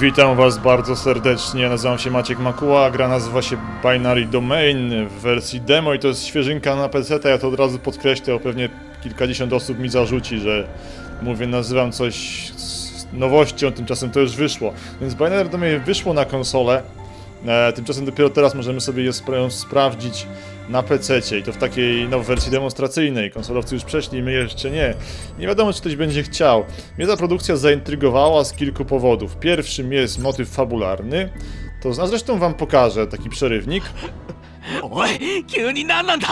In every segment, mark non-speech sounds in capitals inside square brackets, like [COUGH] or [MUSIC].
Witam was bardzo serdecznie, nazywam się Maciek Makuła, gra nazywa się Binary Domain w wersji demo i to jest świeżynka na PC, ja to od razu podkreślę, bo pewnie kilkadziesiąt osób mi zarzuci, że mówię, nazywam coś z nowością, tymczasem to już wyszło. Więc Binary Domain wyszło na konsolę, e, tymczasem dopiero teraz możemy sobie je spra sprawdzić na PC i to w takiej no, wersji demonstracyjnej. Konsolowcy już przeszli, my jeszcze nie. Nie wiadomo, czy ktoś będzie chciał. Mnie ta produkcja zaintrygowała z kilku powodów. Pierwszym jest motyw fabularny. To a zresztą wam pokażę taki przerywnik. おい急に何なんだ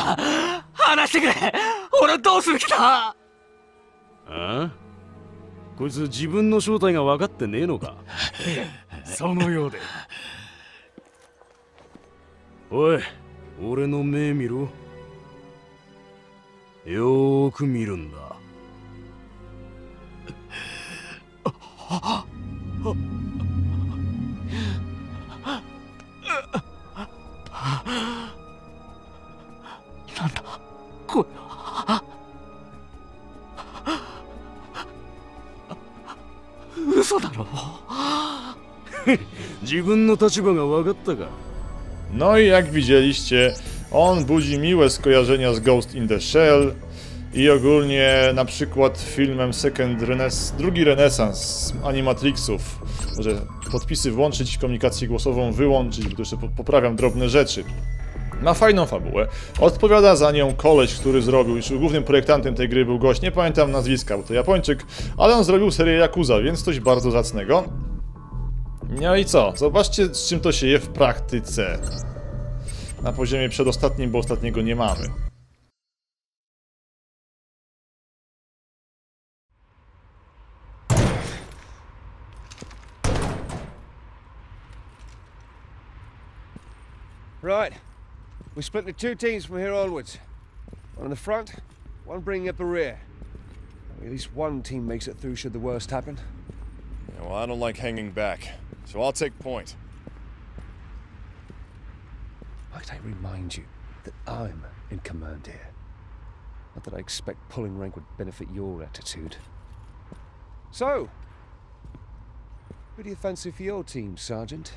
話してくれ俺はどうする気だああこいつ自分の正体が分かってねえのかそのようで [LAUGHS] おい俺の目見ろ。よーく見るんだ。なんだこれは嘘だろ。[LAUGHS] 自分の立場が分かったか No i jak widzieliście, on budzi miłe skojarzenia z Ghost in the Shell i ogólnie na przykład filmem Second Renes drugi renesans Animatrixów. Może podpisy włączyć, komunikację głosową wyłączyć, bo to jeszcze po- poprawiam drobne rzeczy. Ma fajną fabułę. Odpowiada za nią koleś, który zrobił, już głównym projektantem tej gry był gość, nie pamiętam nazwiska, bo to Japończyk, ale on zrobił serię Yakuza, więc coś bardzo zacnego. No i co? Zobaczcie, z czym to się je w praktyce. Na poziomie przedostatnim, bo ostatniego nie mamy. Right. We split into two teams from here onwards. One in the front, one bringing up the rear. At least one team makes it through should the worst happen. Yeah, well, I don't like hanging back, so I'll take point. Might I remind you that I'm in command here? Not that I expect pulling rank would benefit your attitude. So, who do you fancy for your team, Sergeant?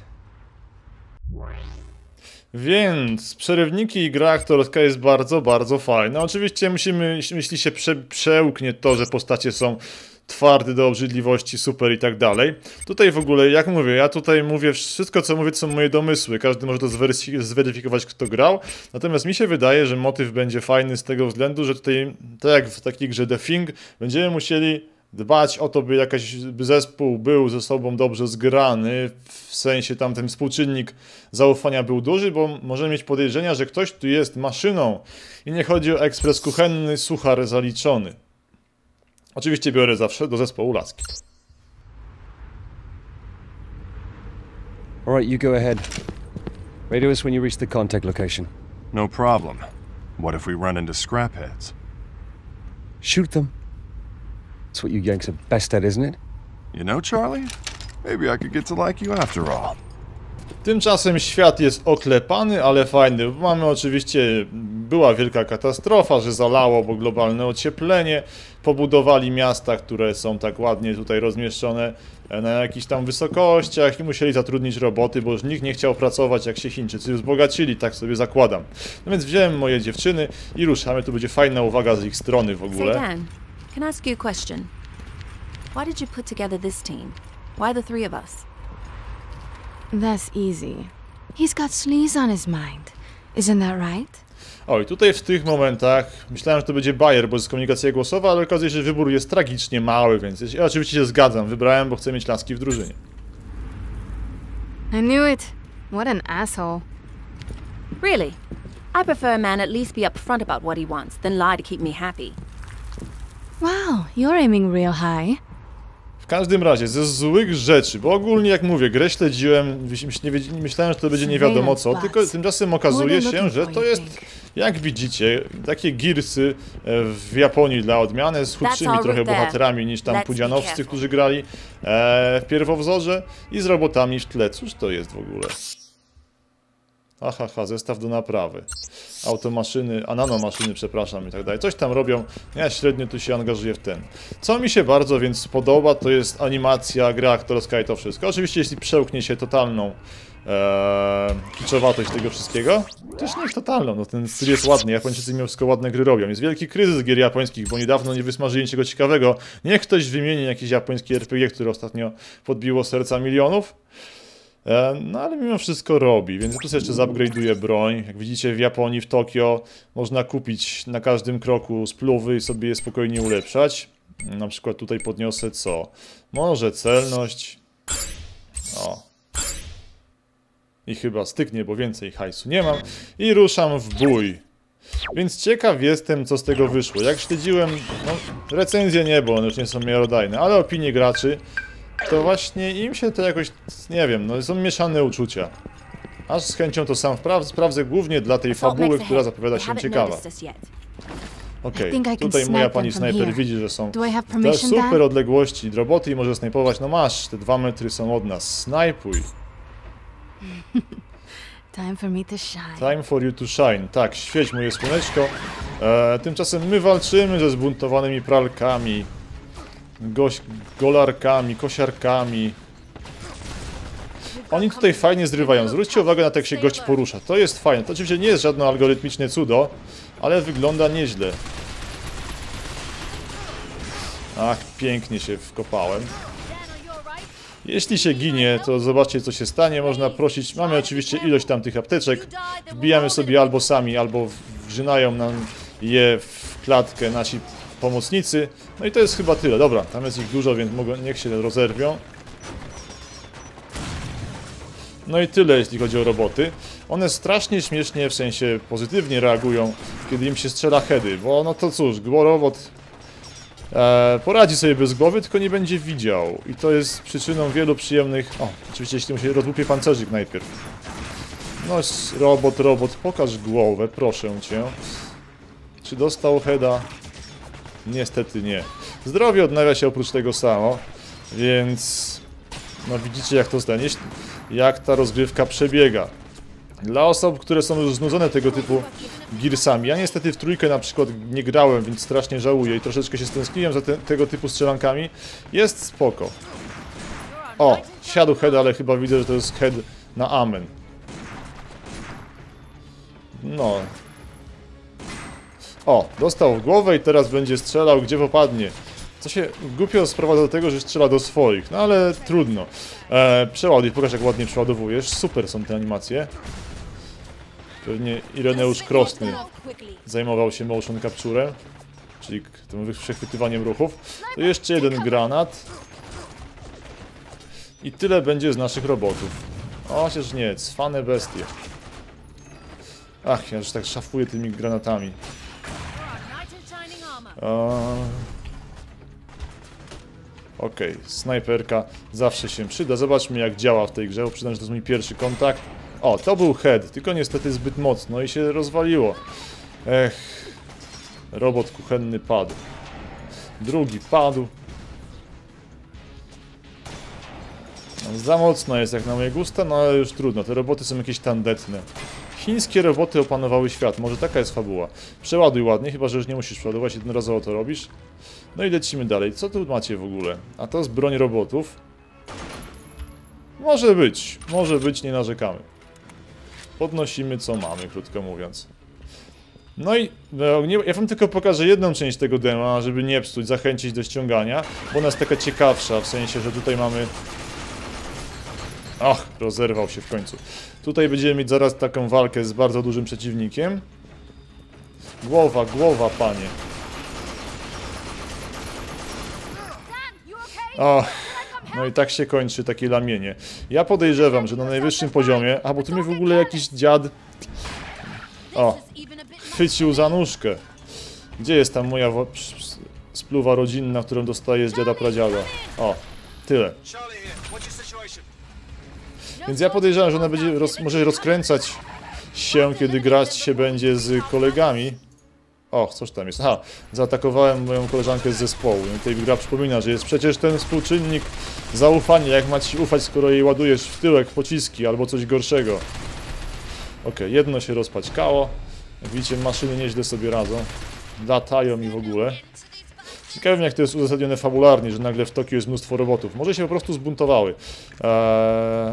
Więc przerywniki i gra aktorska jest bardzo, bardzo fajna. Oczywiście musimy, jeśli się prze, przełknie to, że postacie są twarde do obrzydliwości, super i tak dalej. Tutaj w ogóle, jak mówię, ja tutaj mówię, wszystko co mówię to są moje domysły, każdy może to zweryfik- zweryfikować kto grał, natomiast mi się wydaje, że motyw będzie fajny z tego względu, że tutaj, tak jak w takiej grze The Thing, będziemy musieli dbać o to, by jakaś by zespół był ze sobą dobrze zgrany, w sensie tam ten współczynnik zaufania był duży, bo możemy mieć podejrzenia, że ktoś tu jest maszyną i nie chodzi o ekspres kuchenny, suchar zaliczony. Oczywiście biorę zawsze do zespołu laski. All right, you go ahead. Radio us when you reach the contact location. No problem. What if we run into scrapheads? Shoot them. That's what you Yanks are best at, isn't it? You know, Charlie? Maybe I could get to like you after all. Tymczasem świat jest oklepany, ale fajny. Mamy oczywiście, była wielka katastrofa, że zalało, bo globalne ocieplenie. Pobudowali miasta, które są tak ładnie tutaj rozmieszczone e, na jakichś tam wysokościach i musieli zatrudnić roboty, bo już nikt nie chciał pracować, jak się Chińczycy wzbogacili, tak sobie zakładam. No więc wziąłem moje dziewczyny i ruszamy. Tu będzie fajna uwaga z ich strony w ogóle. Dan, can I ask you a question? Why did you put together this team? Why the three of us? That's easy. He's got sleaze on his mind. Isn't that right? Oj, tutaj w tych momentach myślałem, że to będzie Bayer, bo jest komunikacja głosowa, ale okazuje się, że wybór jest tragicznie mały, więc ja oczywiście się zgadzam. Wybrałem, bo chcę mieć laski w drużynie. I knew it. What an asshole. Really? I prefer a man at least be upfront about what he wants than lie to keep me happy. Wow, you're aiming real high. W każdym razie, ze złych rzeczy, bo ogólnie jak mówię, grę śledziłem, myślałem, że to będzie nie wiadomo co, tylko tymczasem okazuje się, że to jest, jak widzicie, takie girsy e, w Japonii dla odmiany, z chudszymi trochę bohaterami niż tam pudzianowscy, którzy grali e, w pierwowzorze i z robotami w tle. Cóż to jest w ogóle? Aha, ha, zestaw do naprawy. Automaszyny, a nanomaszyny, przepraszam i tak dalej. Coś tam robią, ja średnio tu się angażuję w ten. Co mi się bardzo więc podoba, to jest animacja, gra aktorska i to wszystko. Oczywiście jeśli przełknie się totalną Eee, kiczowatość tego wszystkiego. Też niech totalną, no ten styl jest ładny, Japończycy mimo wszystko ładne gry robią. Jest wielki kryzys gier japońskich, bo niedawno nie wysmażyli niczego ciekawego. Niech ktoś wymieni jakiś japoński RPG, który ostatnio podbiło serca milionów. Eee, no ale mimo wszystko robi, więc ja tu sobie jeszcze zupgrade'uję broń. Jak widzicie w Japonii, w Tokio można kupić na każdym kroku spluwy i sobie je spokojnie ulepszać. Na przykład tutaj podniosę co? Może celność. O, i chyba styknie, bo więcej hajsu nie mam. I ruszam w bój. Więc ciekaw jestem, co z tego wyszło. Jak śledziłem, no, recenzje nie, bo one już nie są miarodajne, ale opinie graczy, to właśnie im się to jakoś, nie wiem, no są mieszane uczucia. Aż z chęcią to sam sprawdzę głównie dla tej fabuły, która zapowiada się ciekawa. Okej, can tutaj moja pani snajper widzi, że są Do I have te permission, super odległości, roboty i może snajpować. No masz, te dwa metry są od nas, snajpuj. [LAUGHS] Time for me to shine. Time for you to shine. Tak, świeć moje słoneczko. E, tymczasem my walczymy ze zbuntowanymi pralkami, goś, golarkami, kosiarkami. Oni tutaj fajnie zrywają. Zwróćcie uwagę na to, jak się gość porusza. To jest fajne. To oczywiście nie jest żadne algorytmiczne cudo, ale wygląda nieźle. Ach, pięknie się wkopałem. Jeśli się ginie, to zobaczcie co się stanie. Można prosić, mamy oczywiście ilość tam tych apteczek. Wbijamy sobie albo sami, albo wrzynają nam je w klatkę nasi pomocnicy. No i to jest chyba tyle. Dobra, tam jest ich dużo, więc mogą, niech się rozerwią. No i tyle, jeśli chodzi o roboty. One strasznie śmiesznie, w sensie pozytywnie reagują, kiedy im się strzela heady, bo no to cóż, robot e, poradzi sobie bez głowy, tylko nie będzie widział. I to jest przyczyną wielu przyjemnych... O, oczywiście jeśli mu się rozłupie pancerzyk najpierw. No, robot, robot, pokaż głowę, proszę cię. Czy dostał heada? Niestety nie. Zdrowie odnawia się oprócz tego samo, więc... No widzicie jak to stanie, jak ta rozgrywka przebiega. Dla osób, które są już znudzone tego typu girsami. Ja niestety w trójkę na przykład nie grałem, więc strasznie żałuję i troszeczkę się stęskniłem za te, tego typu strzelankami. Jest spoko. O, siadł head, ale chyba widzę, że to jest head na amen. No. O, dostał w głowę i teraz będzie strzelał gdzie popadnie. Co się głupio sprowadza do tego, że strzela do swoich, no ale trudno. E, przeładuj, pokaż jak ładnie przeładowujesz. Super są te animacje. Pewnie Ireneusz Krosny zajmował się motion capture, czyli tym przechwytywaniem ruchów. To jeszcze jeden granat. I tyle będzie z naszych robotów. O, chociaż nie, cwane bestie. Ach, ja już tak szafuję tymi granatami. Okej, snajperka zawsze się przyda. Zobaczmy jak działa w tej grze, bo przyznam, że to jest mój pierwszy kontakt. O, to był head, tylko niestety zbyt mocno i się rozwaliło. Ech, robot kuchenny padł. Drugi padł. No, za mocno jest jak na moje gusta, no ale już trudno, te roboty są jakieś tandetne. Chińskie roboty opanowały świat, może taka jest fabuła. Przeładuj ładnie, chyba że już nie musisz przeładować, jednorazowo to robisz. No i lecimy dalej. Co tu macie w ogóle? A to jest broń robotów. Może być, może być, nie narzekamy. Podnosimy co mamy, krótko mówiąc. No i no, ja wam tylko pokażę jedną część tego dema, żeby nie psuć, zachęcić do ściągania, bo ona jest taka ciekawsza, w sensie, że tutaj mamy... Ach, rozerwał się w końcu. Tutaj będziemy mieć zaraz taką walkę z bardzo dużym przeciwnikiem. Głowa, głowa, panie. O, no i tak się kończy takie lamienie. Ja podejrzewam, że na najwyższym poziomie... A, bo tu mnie w ogóle jakiś dziad... O, chwycił za nóżkę. Gdzie jest tam moja spluwa rodzinna, którą dostaję z dziada pradziada? O, tyle. Więc ja podejrzewam, że ona będzie roz, może rozkręcać się, kiedy grać się będzie z kolegami. O, coś tam jest. Aha, zaatakowałem moją koleżankę z zespołu. I tutaj gra przypomina, że jest przecież ten współczynnik zaufania. Jak ma ci ufać, skoro jej ładujesz w tyłek pociski albo coś gorszego? Okej, jedno się rozpaćkało. Jak widzicie, maszyny nieźle sobie radzą. Latają i w ogóle. Ciekawe jak to jest uzasadnione fabularnie, że nagle w Tokio jest mnóstwo robotów. Może się po prostu zbuntowały. Eee...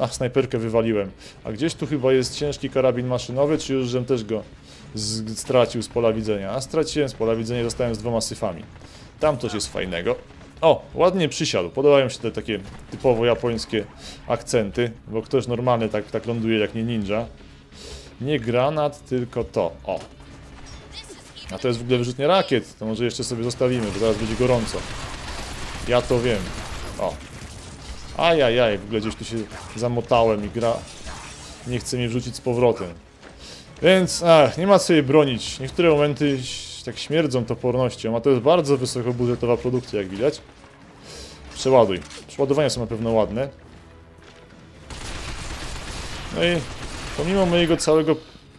Ach, snajperkę wywaliłem. A gdzieś tu chyba jest ciężki karabin maszynowy, czy już żem też go stracił z pola widzenia? A straciłem z pola widzenia, zostałem z dwoma syfami. Tam coś jest fajnego. O, ładnie przysiadł. Podobają się te takie typowo japońskie akcenty, bo ktoś normalny tak, tak ląduje jak nie ninja. Nie granat, tylko to. O. A to jest w ogóle wyrzutnia rakiet. To może jeszcze sobie zostawimy, bo zaraz będzie gorąco. Ja to wiem. O. Ajajaj, w ogóle gdzieś tu się zamotałem i gra nie chce mnie wrzucić z powrotem. Więc, ach, nie ma co jej bronić. Niektóre momenty tak śmierdzą topornością, a to jest bardzo wysokobudżetowa produkcja, jak widać. Przeładuj. Przeładowania są na pewno ładne. No i pomimo mojego całego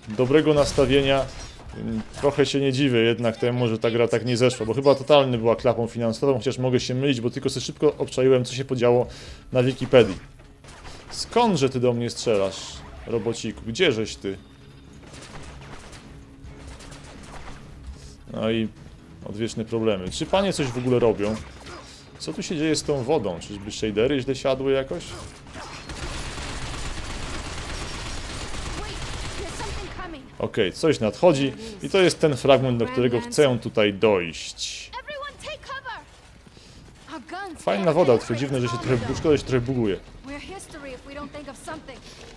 dobrego nastawienia, trochę się nie dziwię jednak temu, że ta gra tak nie zeszła, bo chyba totalnie była klapą finansową, chociaż mogę się mylić, bo tylko sobie szybko obczaiłem, co się podziało na Wikipedii. Skądże ty do mnie strzelasz, robociku? Gdzieżeś ty? No i odwieczne problemy. Czy panie coś w ogóle robią? Co tu się dzieje z tą wodą? Czyżby shadery źle siadły jakoś? Okej, coś nadchodzi i to jest ten fragment, do którego chcę tutaj dojść. Fajna woda, tylko dziwne, że się trochę, szkoda, że się trochę buguje.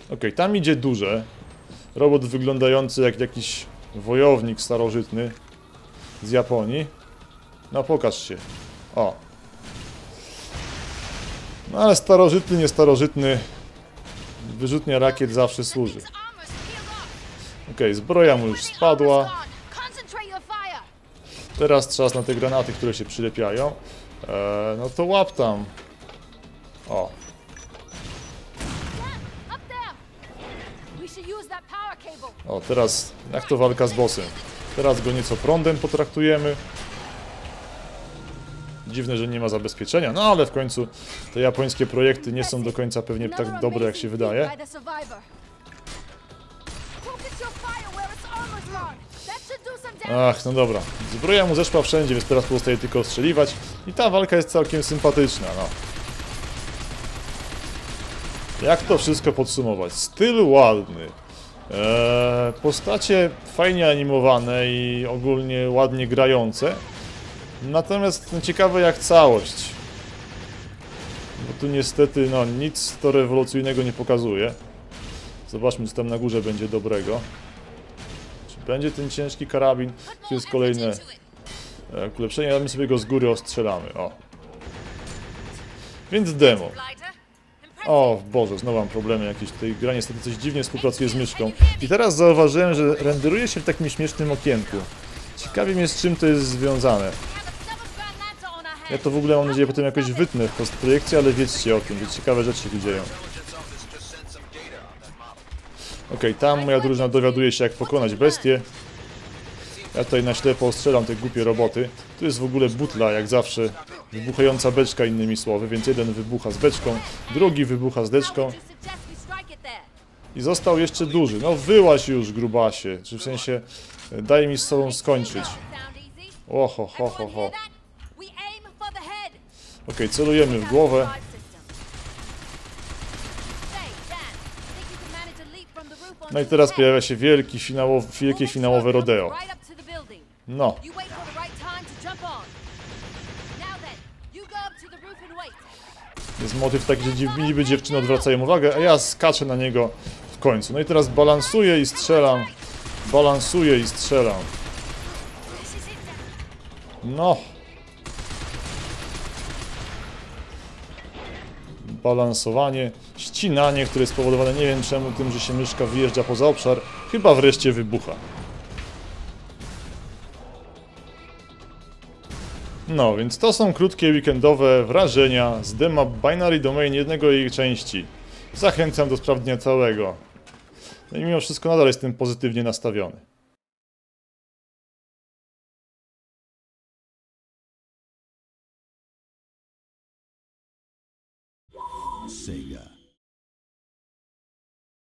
Okej, tam idzie duże. Robot wyglądający jak jakiś wojownik starożytny z Japonii. No pokaż się. O. No ale starożytny, nie starożytny. Wyrzutnia rakiet zawsze służy. Okej, zbroja mu już spadła. Teraz czas na te granaty, które się przylepiają. Eee, no to łap tam. O, o, teraz jak to walka z bossem? Teraz go nieco prądem potraktujemy. Dziwne, że nie ma zabezpieczenia, no ale w końcu te japońskie projekty nie są do końca pewnie tak dobre, jak się wydaje. Ach, no dobra. Zbroja mu zeszła wszędzie, więc teraz pozostaje tylko ostrzeliwać. I ta walka jest całkiem sympatyczna, no. Jak to wszystko podsumować? Styl ładny. Eee, postacie fajnie animowane i ogólnie ładnie grające. Natomiast no, ciekawe jak całość. Bo tu niestety no, nic to rewolucyjnego nie pokazuje. Zobaczmy co tam na górze będzie dobrego. Będzie ten ciężki karabin? Czy jest kolejne e, ulepszenie? Ale my sobie go z góry ostrzelamy. O. Więc demo. O Boże, znowu mam problemy jakieś tutaj. Gra niestety coś dziwnie współpracuje z myszką. I teraz zauważyłem, że renderuje się w takim śmiesznym okienku. Ciekawi mnie z czym to jest związane. Ja to w ogóle mam nadzieję potem jakoś wytnę w postprojekcie, ale wiedzcie o tym, że ciekawe rzeczy się tu dzieją. Okej, tam moja drużyna dowiaduje się jak pokonać bestię. Ja tutaj na ślepo strzelam te głupie roboty. Tu jest w ogóle butla, jak zawsze. Wybuchająca beczka innymi słowy, więc jeden wybucha z beczką, drugi wybucha z deczką. I został jeszcze duży. No wyłaś już, grubasie. Czy w sensie, e, daj mi z sobą skończyć. Oho, ho, ho, ho. Okej, celujemy w głowę. No i teraz pojawia się wielki finałowy, wielkie finałowe rodeo. No, jest motyw taki, że niby dziewczyny odwracają uwagę, a ja skaczę na niego w końcu. No i teraz balansuję i strzelam. Balansuję i strzelam. No. Balansowanie, ścinanie, które jest spowodowane nie wiem czemu tym, że się myszka wyjeżdża poza obszar, chyba wreszcie wybucha. No, więc to są krótkie weekendowe wrażenia z dema Binary Domain jednego jej części. Zachęcam do sprawdzenia całego. No i mimo wszystko nadal jestem pozytywnie nastawiony.